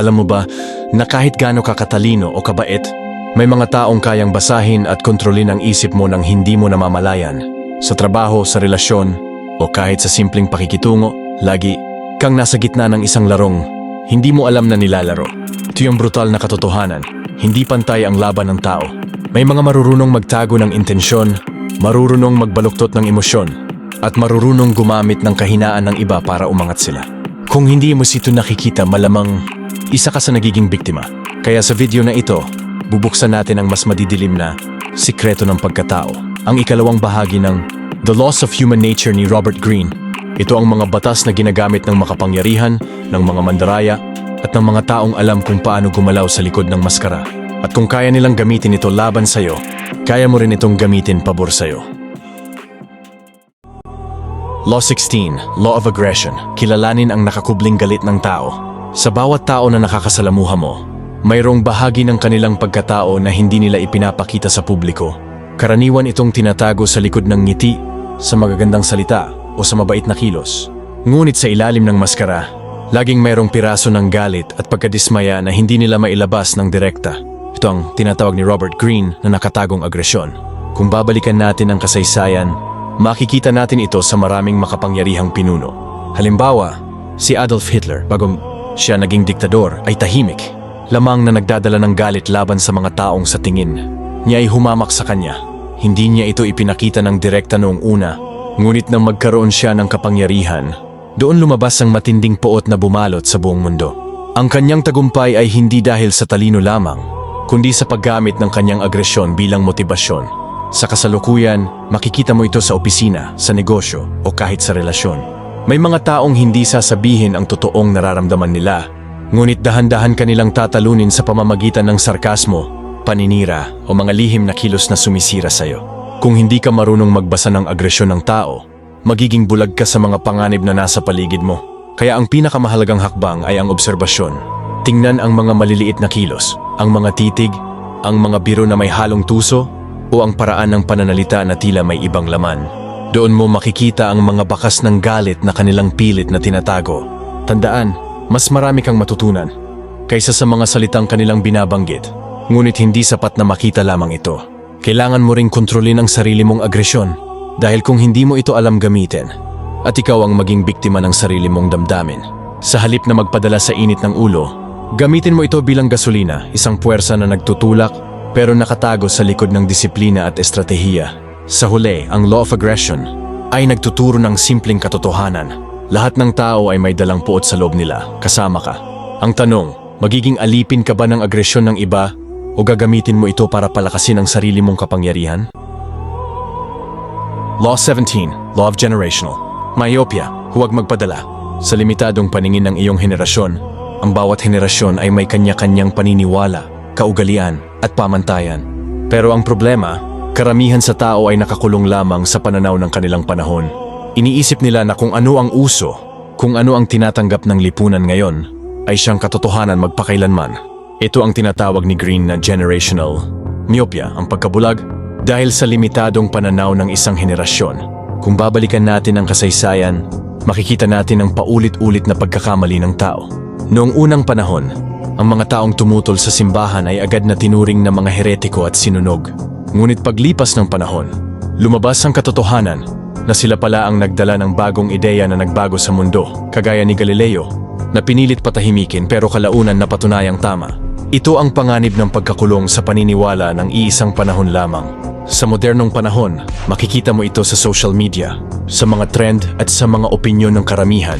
Alam mo ba na kahit gaano ka katalino o kabait, may mga taong kayang basahin at kontrolin ang isip mo nang hindi mo namamalayan. Sa trabaho, sa relasyon, o kahit sa simpleng pakikitungo, lagi kang nasa gitna ng isang larong hindi mo alam na nilalaro. Ito yung brutal na katotohanan. Hindi pantay ang laban ng tao. May mga marurunong magtago ng intensyon, marurunong magbaluktot ng emosyon, at marurunong gumamit ng kahinaan ng iba para umangat sila. Kung hindi mo sito nakikita, malamang isa ka sa nagiging biktima. Kaya sa video na ito, bubuksan natin ang mas madidilim na sikreto ng pagkatao. Ang ikalawang bahagi ng The Loss of Human Nature ni Robert Greene. Ito ang mga batas na ginagamit ng makapangyarihan, ng mga mandaraya, at ng mga taong alam kung paano gumalaw sa likod ng maskara. At kung kaya nilang gamitin ito laban sa'yo, kaya mo rin itong gamitin pabor sa'yo. Law 16, Law of Aggression. Kilalanin ang nakakubling galit ng tao. Sa bawat tao na nakakasalamuha mo, mayroong bahagi ng kanilang pagkatao na hindi nila ipinapakita sa publiko. Karaniwan itong tinatago sa likod ng ngiti, sa magagandang salita, o sa mabait na kilos. Ngunit sa ilalim ng maskara, laging mayroong piraso ng galit at pagkadismaya na hindi nila mailabas ng direkta. Ito ang tinatawag ni Robert Greene na nakatagong agresyon. Kung babalikan natin ang kasaysayan, makikita natin ito sa maraming makapangyarihang pinuno. Halimbawa, si Adolf Hitler bago siya naging diktador ay tahimik, lamang na nagdadala ng galit laban sa mga taong sa tingin. Niya ay humamak sa kanya. Hindi niya ito ipinakita ng direkta noong una, ngunit nang magkaroon siya ng kapangyarihan, doon lumabas ang matinding poot na bumalot sa buong mundo. Ang kanyang tagumpay ay hindi dahil sa talino lamang, kundi sa paggamit ng kanyang agresyon bilang motibasyon. Sa kasalukuyan, makikita mo ito sa opisina, sa negosyo, o kahit sa relasyon. May mga taong hindi sasabihin ang totoong nararamdaman nila, ngunit dahan-dahan kanilang tatalunin sa pamamagitan ng sarkasmo, paninira, o mga lihim na kilos na sumisira sa'yo. Kung hindi ka marunong magbasa ng agresyon ng tao, magiging bulag ka sa mga panganib na nasa paligid mo. Kaya ang pinakamahalagang hakbang ay ang obserbasyon. Tingnan ang mga maliliit na kilos, ang mga titig, ang mga biro na may halong tuso, o ang paraan ng pananalita na tila may ibang laman. Doon mo makikita ang mga bakas ng galit na kanilang pilit na tinatago. Tandaan, mas marami kang matutunan kaysa sa mga salitang kanilang binabanggit. Ngunit hindi sapat na makita lamang ito. Kailangan mo ring kontrolin ang sarili mong agresyon dahil kung hindi mo ito alam gamitin at ikaw ang maging biktima ng sarili mong damdamin. Sa halip na magpadala sa init ng ulo, gamitin mo ito bilang gasolina, isang puwersa na nagtutulak pero nakatago sa likod ng disiplina at estratehiya. Sa huli, ang law of aggression ay nagtuturo ng simpleng katotohanan. Lahat ng tao ay may dalang puot sa loob nila, kasama ka. Ang tanong, magiging alipin ka ba ng agresyon ng iba o gagamitin mo ito para palakasin ang sarili mong kapangyarihan? Law 17, Law of Generational. Myopia, huwag magpadala. Sa limitadong paningin ng iyong henerasyon, ang bawat henerasyon ay may kanya-kanyang paniniwala, kaugalian, at pamantayan. Pero ang problema, karamihan sa tao ay nakakulong lamang sa pananaw ng kanilang panahon. Iniisip nila na kung ano ang uso, kung ano ang tinatanggap ng lipunan ngayon, ay siyang katotohanan magpakailanman. Ito ang tinatawag ni Green na generational myopia, ang pagkabulag, dahil sa limitadong pananaw ng isang henerasyon. Kung babalikan natin ang kasaysayan, makikita natin ang paulit-ulit na pagkakamali ng tao. Noong unang panahon, ang mga taong tumutol sa simbahan ay agad na tinuring na mga heretiko at sinunog. Ngunit paglipas ng panahon, lumabas ang katotohanan na sila pala ang nagdala ng bagong ideya na nagbago sa mundo, kagaya ni Galileo, na pinilit patahimikin pero kalaunan na patunayang tama. Ito ang panganib ng pagkakulong sa paniniwala ng iisang panahon lamang. Sa modernong panahon, makikita mo ito sa social media, sa mga trend at sa mga opinyon ng karamihan.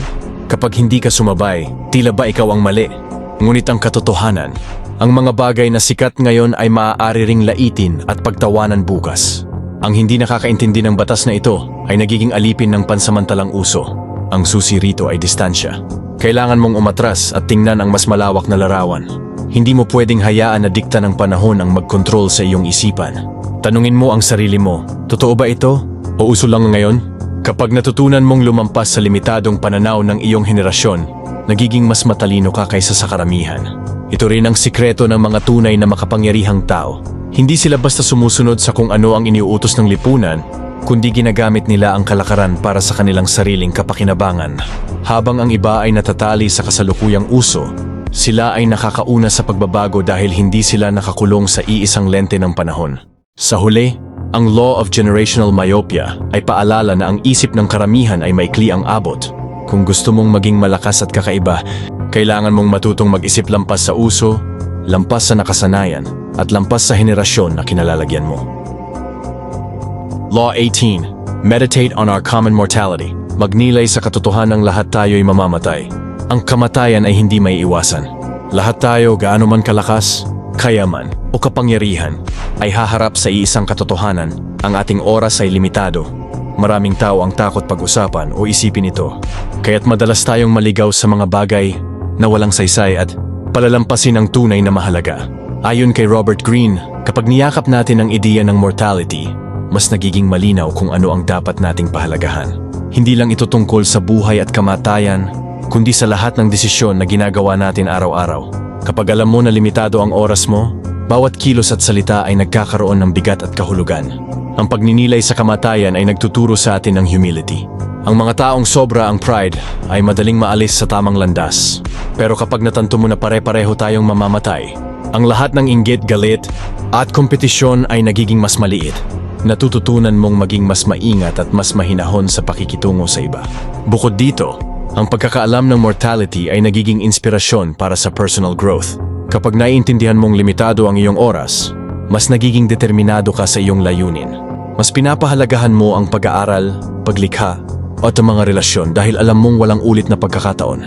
Kapag hindi ka sumabay, tila ba ikaw ang mali? Ngunit ang katotohanan, ang mga bagay na sikat ngayon ay maaari ring laitin at pagtawanan bukas. Ang hindi nakakaintindi ng batas na ito ay nagiging alipin ng pansamantalang uso. Ang susi rito ay distansya. Kailangan mong umatras at tingnan ang mas malawak na larawan. Hindi mo pwedeng hayaan na dikta ng panahon ang magkontrol sa iyong isipan. Tanungin mo ang sarili mo, totoo ba ito? O uso lang ngayon? Kapag natutunan mong lumampas sa limitadong pananaw ng iyong henerasyon, nagiging mas matalino ka kaysa sa karamihan. Ito rin ang sikreto ng mga tunay na makapangyarihang tao. Hindi sila basta sumusunod sa kung ano ang iniuutos ng lipunan, kundi ginagamit nila ang kalakaran para sa kanilang sariling kapakinabangan. Habang ang iba ay natatali sa kasalukuyang uso, Sila ay nakakauna sa pagbabago dahil hindi sila nakakulong sa iisang lente ng panahon. Sa huli, ang law of generational myopia ay paalala na ang isip ng karamihan ay maikli ang abot. Kung gusto mong maging malakas at kakaiba, kailangan mong matutong mag-isip lampas sa uso, lampas sa nakasanayan, at lampas sa henerasyon na kinalalagyan mo. Law 18. Meditate on our common mortality. Magnilay sa katotohanang lahat tayo'y mamamatay. Ang kamatayan ay hindi may iwasan. Lahat tayo, gaano man kalakas, kayaman o kapangyarihan, ay haharap sa iisang katotohanan. Ang ating oras ay limitado. Maraming tao ang takot pag-usapan o isipin ito. Kaya't madalas tayong maligaw sa mga bagay na walang saysay at palalampasin ang tunay na mahalaga. Ayon kay Robert Greene, kapag niyakap natin ang ideya ng mortality, mas nagiging malinaw kung ano ang dapat nating pahalagahan. Hindi lang ito tungkol sa buhay at kamatayan, kundi sa lahat ng desisyon na ginagawa natin araw-araw. Kapag alam mo na limitado ang oras mo, bawat kilos at salita ay nagkakaroon ng bigat at kahulugan. Ang pagninilay sa kamatayan ay nagtuturo sa atin ng humility. Ang mga taong sobra ang pride ay madaling maalis sa tamang landas. Pero kapag natanto mo na pare-pareho tayong mamamatay, ang lahat ng inggit, galit at kompetisyon ay nagiging mas maliit. Natututunan mong maging mas maingat at mas mahinahon sa pakikitungo sa iba. Bukod dito, ang pagkakaalam ng mortality ay nagiging inspirasyon para sa personal growth. Kapag naiintindihan mong limitado ang iyong oras, mas nagiging determinado ka sa iyong layunin. Mas pinapahalagahan mo ang pag-aaral, paglikha, at ang mga relasyon dahil alam mong walang ulit na pagkakataon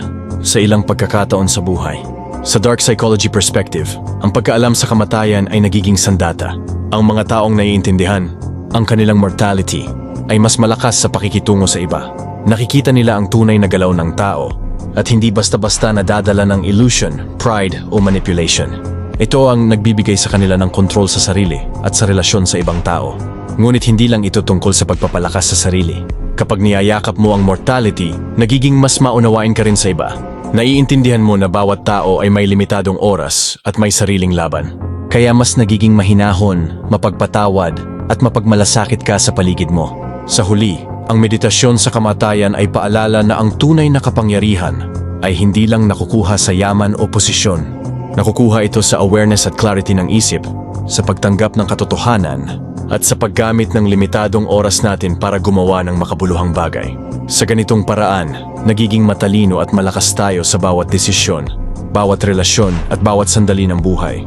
sa ilang pagkakataon sa buhay. Sa dark psychology perspective, ang pagkaalam sa kamatayan ay nagiging sandata. Ang mga taong naiintindihan, ang kanilang mortality, ay mas malakas sa pakikitungo sa iba. Nakikita nila ang tunay na galaw ng tao at hindi basta-basta nadadala ng illusion, pride o manipulation. Ito ang nagbibigay sa kanila ng kontrol sa sarili at sa relasyon sa ibang tao. Ngunit hindi lang ito tungkol sa pagpapalakas sa sarili. Kapag niyayakap mo ang mortality, nagiging mas maunawain ka rin sa iba. Naiintindihan mo na bawat tao ay may limitadong oras at may sariling laban. Kaya mas nagiging mahinahon, mapagpatawad at mapagmalasakit ka sa paligid mo. Sa huli, ang meditasyon sa kamatayan ay paalala na ang tunay na kapangyarihan ay hindi lang nakukuha sa yaman o posisyon. Nakukuha ito sa awareness at clarity ng isip, sa pagtanggap ng katotohanan, at sa paggamit ng limitadong oras natin para gumawa ng makabuluhang bagay. Sa ganitong paraan, nagiging matalino at malakas tayo sa bawat desisyon, bawat relasyon at bawat sandali ng buhay.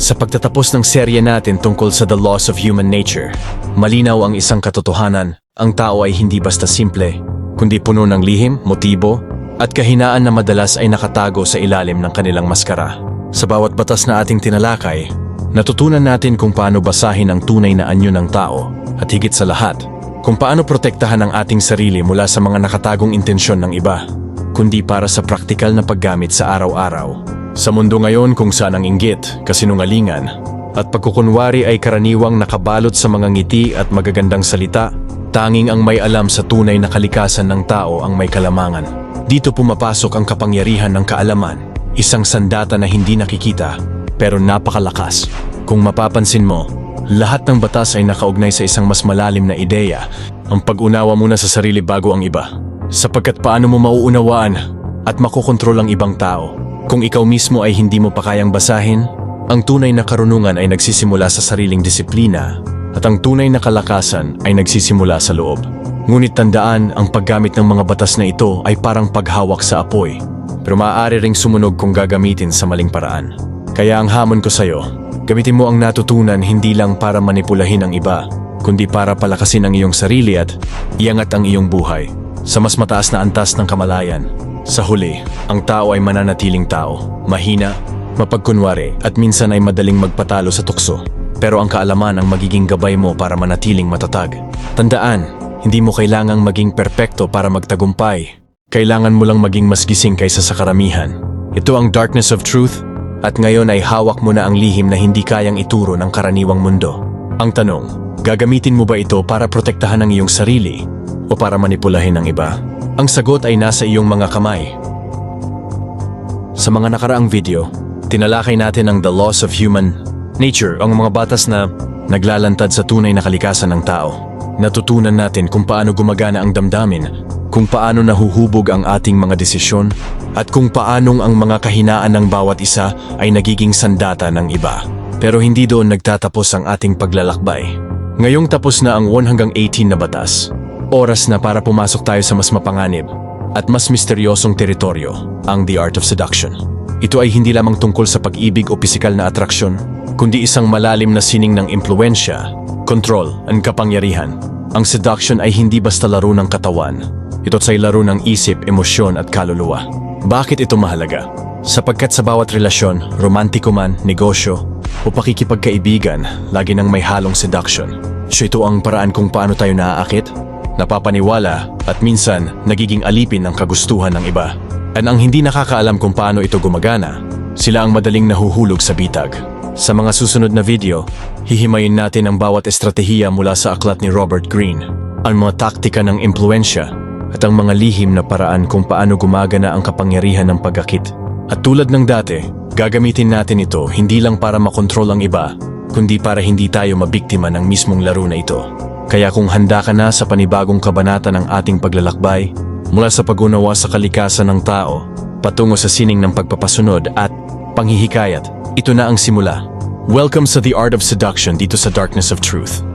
Sa pagtatapos ng serye natin tungkol sa The Loss of Human Nature, malinaw ang isang katotohanan, ang tao ay hindi basta simple, kundi puno ng lihim, motibo, at kahinaan na madalas ay nakatago sa ilalim ng kanilang maskara. Sa bawat batas na ating tinalakay, natutunan natin kung paano basahin ang tunay na anyo ng tao at higit sa lahat, kung paano protektahan ang ating sarili mula sa mga nakatagong intensyon ng iba, kundi para sa praktikal na paggamit sa araw-araw. Sa mundo ngayon kung saan ang inggit, kasinungalingan, at pagkukunwari ay karaniwang nakabalot sa mga ngiti at magagandang salita, tanging ang may alam sa tunay na kalikasan ng tao ang may kalamangan. Dito pumapasok ang kapangyarihan ng kaalaman, isang sandata na hindi nakikita, pero napakalakas. Kung mapapansin mo, lahat ng batas ay nakaugnay sa isang mas malalim na ideya, ang pag-unawa muna sa sarili bago ang iba. Sapagkat paano mo mauunawaan at makokontrol ang ibang tao kung ikaw mismo ay hindi mo pa kayang basahin, ang tunay na karunungan ay nagsisimula sa sariling disiplina at ang tunay na kalakasan ay nagsisimula sa loob. Ngunit tandaan, ang paggamit ng mga batas na ito ay parang paghawak sa apoy, pero maaari ring sumunog kung gagamitin sa maling paraan. Kaya ang hamon ko sa'yo, gamitin mo ang natutunan hindi lang para manipulahin ang iba, kundi para palakasin ang iyong sarili at iangat ang iyong buhay sa mas mataas na antas ng kamalayan. Sa huli, ang tao ay mananatiling tao, mahina, mapagkunwari at minsan ay madaling magpatalo sa tukso. Pero ang kaalaman ang magiging gabay mo para manatiling matatag. Tandaan, hindi mo kailangang maging perpekto para magtagumpay. Kailangan mo lang maging mas gising kaysa sa karamihan. Ito ang darkness of truth at ngayon ay hawak mo na ang lihim na hindi kayang ituro ng karaniwang mundo. Ang tanong, gagamitin mo ba ito para protektahan ang iyong sarili o para manipulahin ang iba? Ang sagot ay nasa iyong mga kamay. Sa mga nakaraang video, tinalakay natin ang the loss of human nature, ang mga batas na naglalantad sa tunay na kalikasan ng tao. Natutunan natin kung paano gumagana ang damdamin kung paano nahuhubog ang ating mga desisyon, at kung paanong ang mga kahinaan ng bawat isa ay nagiging sandata ng iba. Pero hindi doon nagtatapos ang ating paglalakbay. Ngayong tapos na ang 1 hanggang 18 na batas, oras na para pumasok tayo sa mas mapanganib at mas misteryosong teritoryo, ang The Art of Seduction. Ito ay hindi lamang tungkol sa pag-ibig o pisikal na atraksyon, kundi isang malalim na sining ng impluensya, control, at kapangyarihan. Ang seduction ay hindi basta laro ng katawan. Ito ay laro ng isip, emosyon at kaluluwa. Bakit ito mahalaga? Sapagkat sa bawat relasyon, romantiko man, negosyo, o pakikipagkaibigan, lagi nang may halong seduction. So ito ang paraan kung paano tayo naaakit, napapaniwala, at minsan nagiging alipin ng kagustuhan ng iba. At ang hindi nakakaalam kung paano ito gumagana, sila ang madaling nahuhulog sa bitag. Sa mga susunod na video, hihimayin natin ang bawat estratehiya mula sa aklat ni Robert Greene, ang mga taktika ng impluensya, at ang mga lihim na paraan kung paano gumagana ang kapangyarihan ng pagakit. At tulad ng dati, gagamitin natin ito hindi lang para makontrol ang iba, kundi para hindi tayo mabiktima ng mismong laro na ito. Kaya kung handa ka na sa panibagong kabanata ng ating paglalakbay, mula sa pag-unawa sa kalikasan ng tao, patungo sa sining ng pagpapasunod at panghihikayat, ito na ang simula. Welcome sa The Art of Seduction dito sa Darkness of Truth.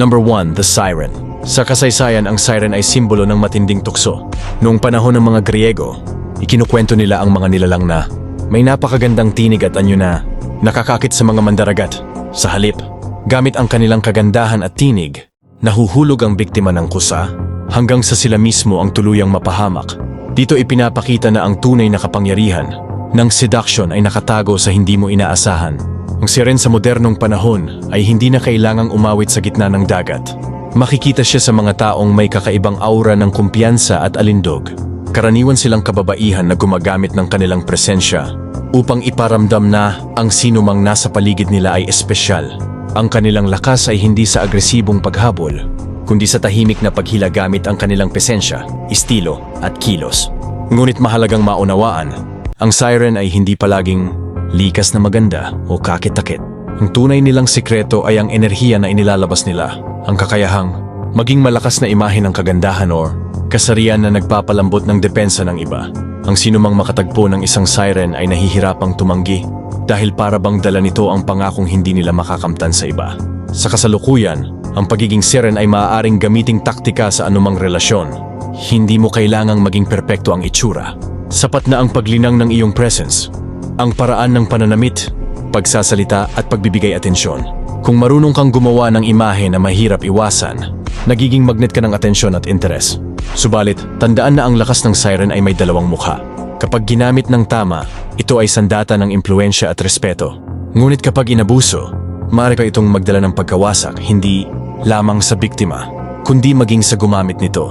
Number 1, The Siren. Sa kasaysayan, ang siren ay simbolo ng matinding tukso. Noong panahon ng mga Griego, ikinukwento nila ang mga nilalang na may napakagandang tinig at anyo na nakakakit sa mga mandaragat. Sa halip, gamit ang kanilang kagandahan at tinig, nahuhulog ang biktima ng kusa hanggang sa sila mismo ang tuluyang mapahamak. Dito ipinapakita na ang tunay na kapangyarihan ng seduction ay nakatago sa hindi mo inaasahan. Ang siren sa modernong panahon ay hindi na kailangang umawit sa gitna ng dagat. Makikita siya sa mga taong may kakaibang aura ng kumpiyansa at alindog. Karaniwan silang kababaihan na gumagamit ng kanilang presensya upang iparamdam na ang sinumang nasa paligid nila ay espesyal. Ang kanilang lakas ay hindi sa agresibong paghabol, kundi sa tahimik na paghila gamit ang kanilang presensya, estilo at kilos. Ngunit mahalagang maunawaan, ang siren ay hindi palaging likas na maganda o kakit-takit. Ang tunay nilang sikreto ay ang enerhiya na inilalabas nila, ang kakayahang maging malakas na imahe ng kagandahan or kasarian na nagpapalambot ng depensa ng iba. Ang sinumang makatagpo ng isang siren ay nahihirapang tumanggi dahil para bang dala nito ang pangakong hindi nila makakamtan sa iba. Sa kasalukuyan, ang pagiging siren ay maaaring gamiting taktika sa anumang relasyon. Hindi mo kailangang maging perpekto ang itsura. Sapat na ang paglinang ng iyong presence, ang paraan ng pananamit, pagsasalita at pagbibigay atensyon. Kung marunong kang gumawa ng imahe na mahirap iwasan, nagiging magnet ka ng atensyon at interes. Subalit, tandaan na ang lakas ng siren ay may dalawang mukha. Kapag ginamit ng tama, ito ay sandata ng impluensya at respeto. Ngunit kapag inabuso, maaari pa itong magdala ng pagkawasak hindi lamang sa biktima, kundi maging sa gumamit nito.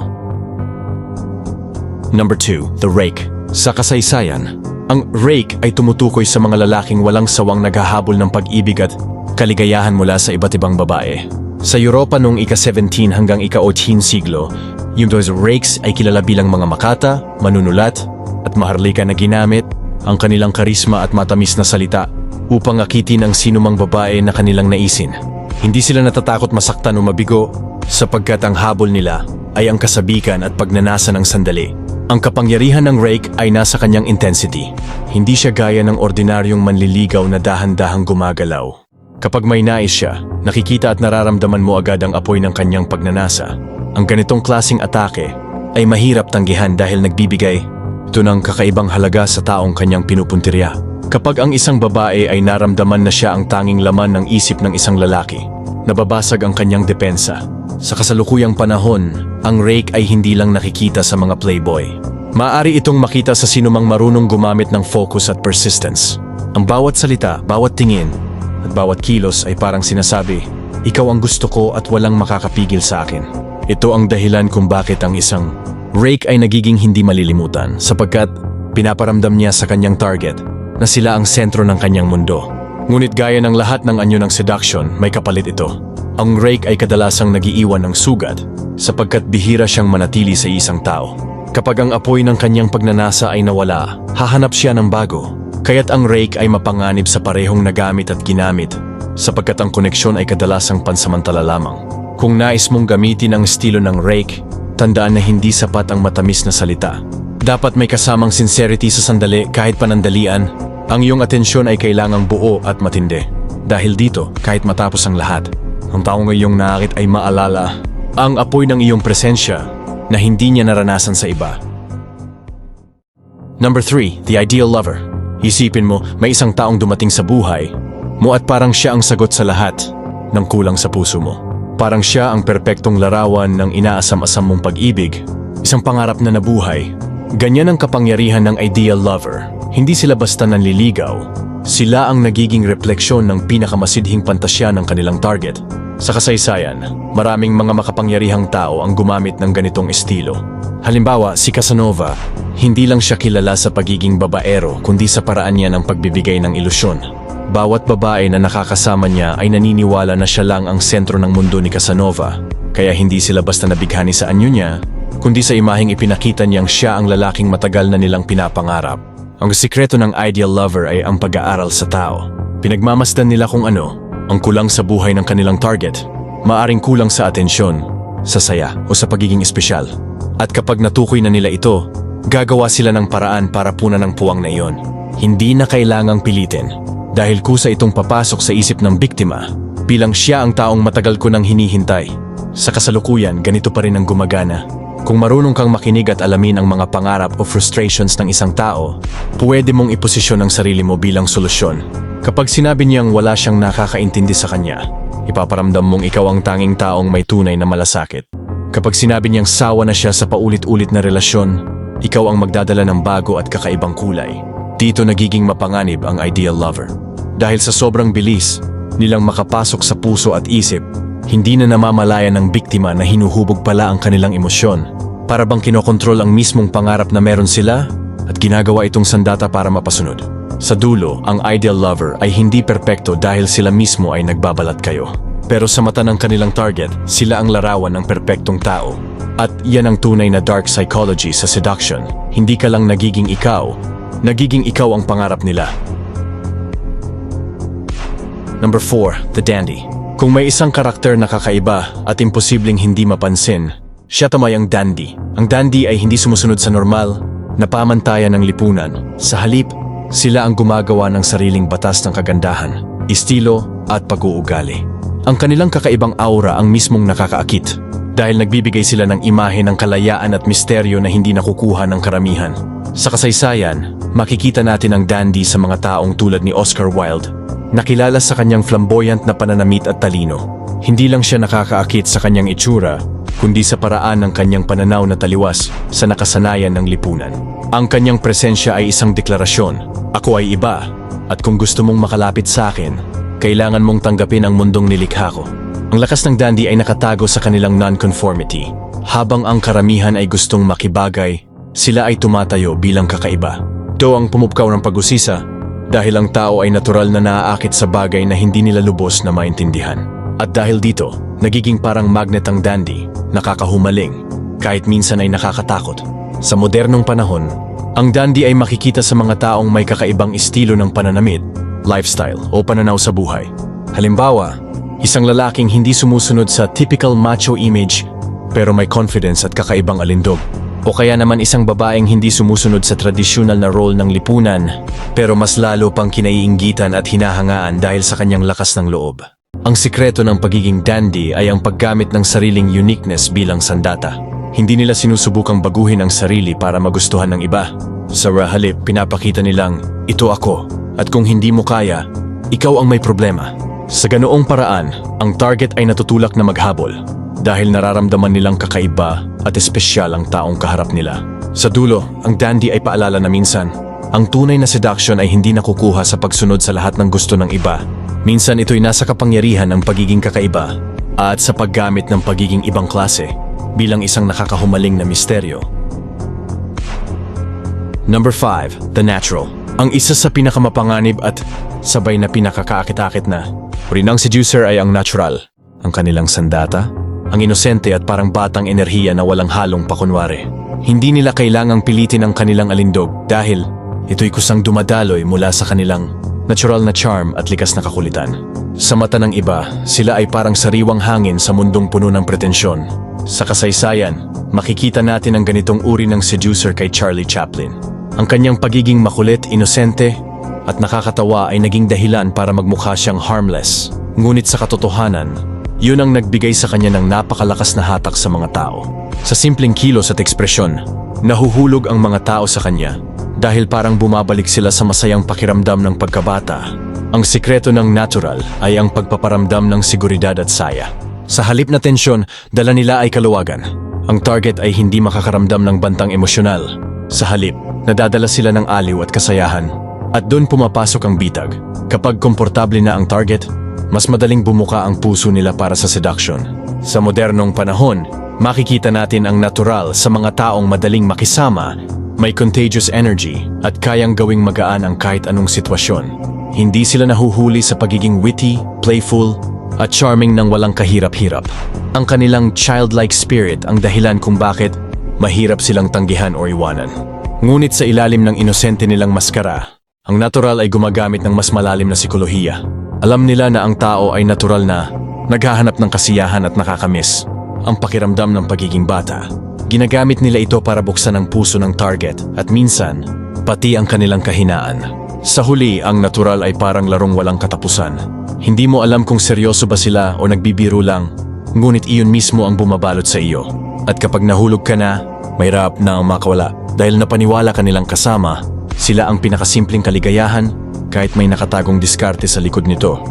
Number 2, the rake. Sa kasaysayan, ang rake ay tumutukoy sa mga lalaking walang sawang naghahabol ng pag-ibig at kaligayahan mula sa iba't ibang babae. Sa Europa noong ika-17 hanggang ika-18 siglo, yung those rakes ay kilala bilang mga makata, manunulat, at maharlika na ginamit ang kanilang karisma at matamis na salita upang akitin ang sinumang babae na kanilang naisin. Hindi sila natatakot masaktan o mabigo sapagkat ang habol nila ay ang kasabikan at pagnanasa ng sandali. Ang kapangyarihan ng rake ay nasa kanyang intensity. Hindi siya gaya ng ordinaryong manliligaw na dahan-dahang gumagalaw. Kapag may nais siya, nakikita at nararamdaman mo agad ang apoy ng kanyang pagnanasa. Ang ganitong klasing atake ay mahirap tanggihan dahil nagbibigay ito ng kakaibang halaga sa taong kanyang pinupuntirya. Kapag ang isang babae ay naramdaman na siya ang tanging laman ng isip ng isang lalaki, nababasag ang kanyang depensa. Sa kasalukuyang panahon, ang rake ay hindi lang nakikita sa mga playboy. Maaari itong makita sa sinumang marunong gumamit ng focus at persistence. Ang bawat salita, bawat tingin, at bawat kilos ay parang sinasabi, ikaw ang gusto ko at walang makakapigil sa akin. Ito ang dahilan kung bakit ang isang rake ay nagiging hindi malilimutan sapagkat pinaparamdam niya sa kanyang target na sila ang sentro ng kanyang mundo. Ngunit gaya ng lahat ng anyo ng seduction, may kapalit ito. Ang rake ay kadalasang nagiiwan ng sugat sapagkat bihira siyang manatili sa isang tao. Kapag ang apoy ng kanyang pagnanasa ay nawala, hahanap siya ng bago. Kaya't ang rake ay mapanganib sa parehong nagamit at ginamit sapagkat ang koneksyon ay kadalasang pansamantala lamang. Kung nais mong gamitin ang estilo ng rake, tandaan na hindi sapat ang matamis na salita. Dapat may kasamang sincerity sa sandali kahit panandalian. Ang iyong atensyon ay kailangang buo at matindi. Dahil dito, kahit matapos ang lahat, ang taong iyong naakit ay maalala ang apoy ng iyong presensya na hindi niya naranasan sa iba. Number 3, the ideal lover. Isipin mo, may isang taong dumating sa buhay mo at parang siya ang sagot sa lahat ng kulang sa puso mo. Parang siya ang perpektong larawan ng inaasam-asam mong pag-ibig, isang pangarap na nabuhay. Ganyan ang kapangyarihan ng ideal lover. Hindi sila basta nanliligaw. Sila ang nagiging refleksyon ng pinakamasidhing pantasya ng kanilang target. Sa kasaysayan, maraming mga makapangyarihang tao ang gumamit ng ganitong estilo. Halimbawa, si Casanova, hindi lang siya kilala sa pagiging babaero kundi sa paraan niya ng pagbibigay ng ilusyon. Bawat babae na nakakasama niya ay naniniwala na siya lang ang sentro ng mundo ni Casanova, kaya hindi sila basta nabighani sa anyo niya, kundi sa imaheng ipinakita niyang siya ang lalaking matagal na nilang pinapangarap. Ang sikreto ng ideal lover ay ang pag-aaral sa tao. Pinagmamasdan nila kung ano, ang kulang sa buhay ng kanilang target, maaring kulang sa atensyon, sa saya o sa pagiging espesyal. At kapag natukoy na nila ito, gagawa sila ng paraan para punan ng puwang na iyon. Hindi na kailangang pilitin dahil kusa itong papasok sa isip ng biktima bilang siya ang taong matagal ko nang hinihintay. Sa kasalukuyan, ganito pa rin ang gumagana. Kung marunong kang makinig at alamin ang mga pangarap o frustrations ng isang tao, pwede mong iposisyon ang sarili mo bilang solusyon. Kapag sinabi niyang wala siyang nakakaintindi sa kanya, ipaparamdam mong ikaw ang tanging taong may tunay na malasakit. Kapag sinabi niyang sawa na siya sa paulit-ulit na relasyon, ikaw ang magdadala ng bago at kakaibang kulay. Dito nagiging mapanganib ang ideal lover. Dahil sa sobrang bilis, nilang makapasok sa puso at isip, hindi na namamalaya ng biktima na hinuhubog pala ang kanilang emosyon. Para bang kinokontrol ang mismong pangarap na meron sila at ginagawa itong sandata para mapasunod. Sa dulo, ang ideal lover ay hindi perpekto dahil sila mismo ay nagbabalat kayo. Pero sa mata ng kanilang target, sila ang larawan ng perpektong tao. At yan ang tunay na dark psychology sa seduction. Hindi ka lang nagiging ikaw, nagiging ikaw ang pangarap nila. Number 4, the dandy. Kung may isang karakter na kakaiba at imposibleng hindi mapansin, siya tamay ang dandy. Ang dandy ay hindi sumusunod sa normal na pamantayan ng lipunan. Sa halip, sila ang gumagawa ng sariling batas ng kagandahan, estilo at pag-uugali. Ang kanilang kakaibang aura ang mismong nakakaakit dahil nagbibigay sila ng imahe ng kalayaan at misteryo na hindi nakukuha ng karamihan. Sa kasaysayan, makikita natin ang dandy sa mga taong tulad ni Oscar Wilde Nakilala sa kanyang flamboyant na pananamit at talino. Hindi lang siya nakakaakit sa kanyang itsura, kundi sa paraan ng kanyang pananaw na taliwas sa nakasanayan ng lipunan. Ang kanyang presensya ay isang deklarasyon, ako ay iba, at kung gusto mong makalapit sa akin, kailangan mong tanggapin ang mundong nilikha ko. Ang lakas ng dandy ay nakatago sa kanilang non-conformity. Habang ang karamihan ay gustong makibagay, sila ay tumatayo bilang kakaiba. Do ang pumupkaw ng pag-usisa, dahil ang tao ay natural na naaakit sa bagay na hindi nila lubos na maintindihan. At dahil dito, nagiging parang magnet ang dandy, nakakahumaling, kahit minsan ay nakakatakot. Sa modernong panahon, ang dandy ay makikita sa mga taong may kakaibang estilo ng pananamit, lifestyle o pananaw sa buhay. Halimbawa, isang lalaking hindi sumusunod sa typical macho image pero may confidence at kakaibang alindog. O kaya naman isang babaeng hindi sumusunod sa tradisyonal na role ng lipunan, pero mas lalo pang kinaiinggitan at hinahangaan dahil sa kanyang lakas ng loob. Ang sikreto ng pagiging dandy ay ang paggamit ng sariling uniqueness bilang sandata. Hindi nila sinusubukang baguhin ang sarili para magustuhan ng iba. Sa halip, pinapakita nilang, ito ako, at kung hindi mo kaya, ikaw ang may problema. Sa ganoong paraan, ang target ay natutulak na maghabol dahil nararamdaman nilang kakaiba at espesyal ang taong kaharap nila. Sa dulo, ang dandy ay paalala na minsan, ang tunay na seduction ay hindi nakukuha sa pagsunod sa lahat ng gusto ng iba. Minsan ito'y nasa kapangyarihan ng pagiging kakaiba at sa paggamit ng pagiging ibang klase bilang isang nakakahumaling na misteryo. Number 5, The Natural. Ang isa sa pinakamapanganib at sabay na pinakakaakit-akit na rinang seducer ay ang natural, ang kanilang sandata, ang inosente at parang batang enerhiya na walang halong pakunwari. Hindi nila kailangang pilitin ang kanilang alindog dahil ito'y kusang dumadaloy mula sa kanilang natural na charm at likas na kakulitan. Sa mata ng iba, sila ay parang sariwang hangin sa mundong puno ng pretensyon. Sa kasaysayan, makikita natin ang ganitong uri ng seducer kay Charlie Chaplin. Ang kanyang pagiging makulit, inosente, at nakakatawa ay naging dahilan para magmukha siyang harmless. Ngunit sa katotohanan, yun ang nagbigay sa kanya ng napakalakas na hatak sa mga tao. Sa simpleng kilos at ekspresyon, nahuhulog ang mga tao sa kanya dahil parang bumabalik sila sa masayang pakiramdam ng pagkabata. Ang sikreto ng natural ay ang pagpaparamdam ng seguridad at saya. Sa halip na tensyon, dala nila ay kaluwagan. Ang target ay hindi makakaramdam ng bantang emosyonal. Sa halip, nadadala sila ng aliw at kasayahan. At doon pumapasok ang bitag. Kapag komportable na ang target, mas madaling bumuka ang puso nila para sa seduction. Sa modernong panahon, makikita natin ang natural sa mga taong madaling makisama, may contagious energy at kayang gawing magaan ang kahit anong sitwasyon. Hindi sila nahuhuli sa pagiging witty, playful, at charming ng walang kahirap-hirap. Ang kanilang childlike spirit ang dahilan kung bakit mahirap silang tanggihan o iwanan. Ngunit sa ilalim ng inosente nilang maskara, ang natural ay gumagamit ng mas malalim na sikolohiya. Alam nila na ang tao ay natural na naghahanap ng kasiyahan at nakakamiss. Ang pakiramdam ng pagiging bata. Ginagamit nila ito para buksan ang puso ng target at minsan, pati ang kanilang kahinaan. Sa huli, ang natural ay parang larong walang katapusan. Hindi mo alam kung seryoso ba sila o nagbibiro lang, ngunit iyon mismo ang bumabalot sa iyo. At kapag nahulog ka na, may rap na ang makawala dahil napaniwala ka nilang kasama, sila ang pinakasimpleng kaligayahan kahit may nakatagong diskarte sa likod nito.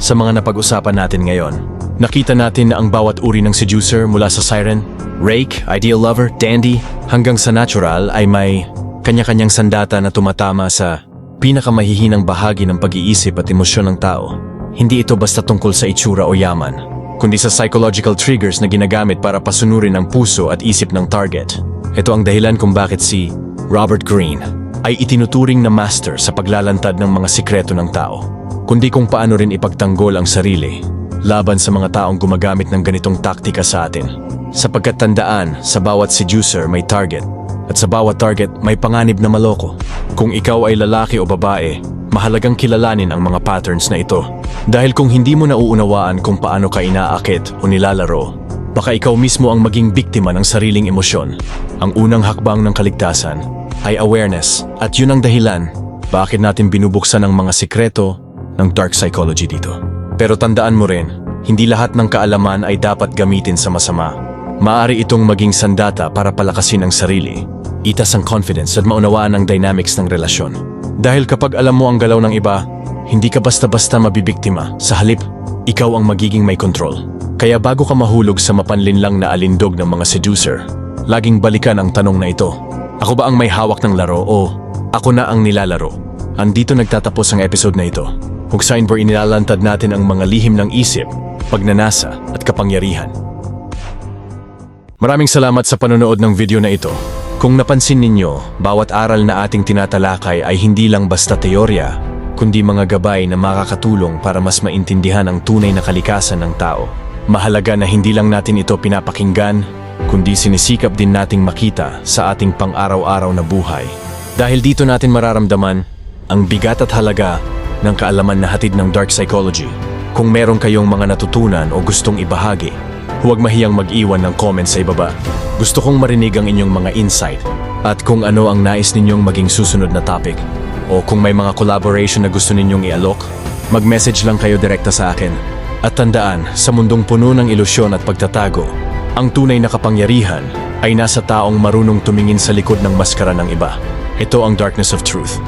Sa mga napag-usapan natin ngayon, nakita natin na ang bawat uri ng seducer mula sa siren, rake, ideal lover, dandy, hanggang sa natural ay may kanya-kanyang sandata na tumatama sa pinakamahihinang bahagi ng pag-iisip at emosyon ng tao. Hindi ito basta tungkol sa itsura o yaman, kundi sa psychological triggers na ginagamit para pasunurin ang puso at isip ng target. Ito ang dahilan kung bakit si Robert Greene ay itinuturing na master sa paglalantad ng mga sikreto ng tao, kundi kung paano rin ipagtanggol ang sarili laban sa mga taong gumagamit ng ganitong taktika sa atin. Sapagkat tandaan, sa bawat seducer may target, at sa bawat target may panganib na maloko. Kung ikaw ay lalaki o babae, mahalagang kilalanin ang mga patterns na ito. Dahil kung hindi mo nauunawaan kung paano ka inaakit o nilalaro, baka ikaw mismo ang maging biktima ng sariling emosyon. Ang unang hakbang ng kaligtasan ay awareness at yun ang dahilan bakit natin binubuksan ang mga sikreto ng dark psychology dito. Pero tandaan mo rin, hindi lahat ng kaalaman ay dapat gamitin sa masama. Maari itong maging sandata para palakasin ang sarili, itas ang confidence at maunawaan ang dynamics ng relasyon. Dahil kapag alam mo ang galaw ng iba, hindi ka basta-basta mabibiktima. Sa halip, ikaw ang magiging may control. Kaya bago ka mahulog sa mapanlinlang na alindog ng mga seducer, laging balikan ang tanong na ito. Ako ba ang may hawak ng laro o ako na ang nilalaro? Andito nagtatapos ang episode na ito. Kung saan po inilalantad natin ang mga lihim ng isip, pagnanasa at kapangyarihan. Maraming salamat sa panonood ng video na ito. Kung napansin ninyo, bawat aral na ating tinatalakay ay hindi lang basta teorya, kundi mga gabay na makakatulong para mas maintindihan ang tunay na kalikasan ng tao. Mahalaga na hindi lang natin ito pinapakinggan, kundi sinisikap din nating makita sa ating pang-araw-araw na buhay. Dahil dito natin mararamdaman ang bigat at halaga ng kaalaman na hatid ng dark psychology. Kung meron kayong mga natutunan o gustong ibahagi, huwag mahiyang mag-iwan ng comments sa ibaba. Gusto kong marinig ang inyong mga insight at kung ano ang nais ninyong maging susunod na topic. O kung may mga collaboration na gusto ninyong i-alok, mag-message lang kayo direkta sa akin. At tandaan, sa mundong puno ng ilusyon at pagtatago, ang tunay na kapangyarihan ay nasa taong marunong tumingin sa likod ng maskara ng iba. Ito ang Darkness of Truth.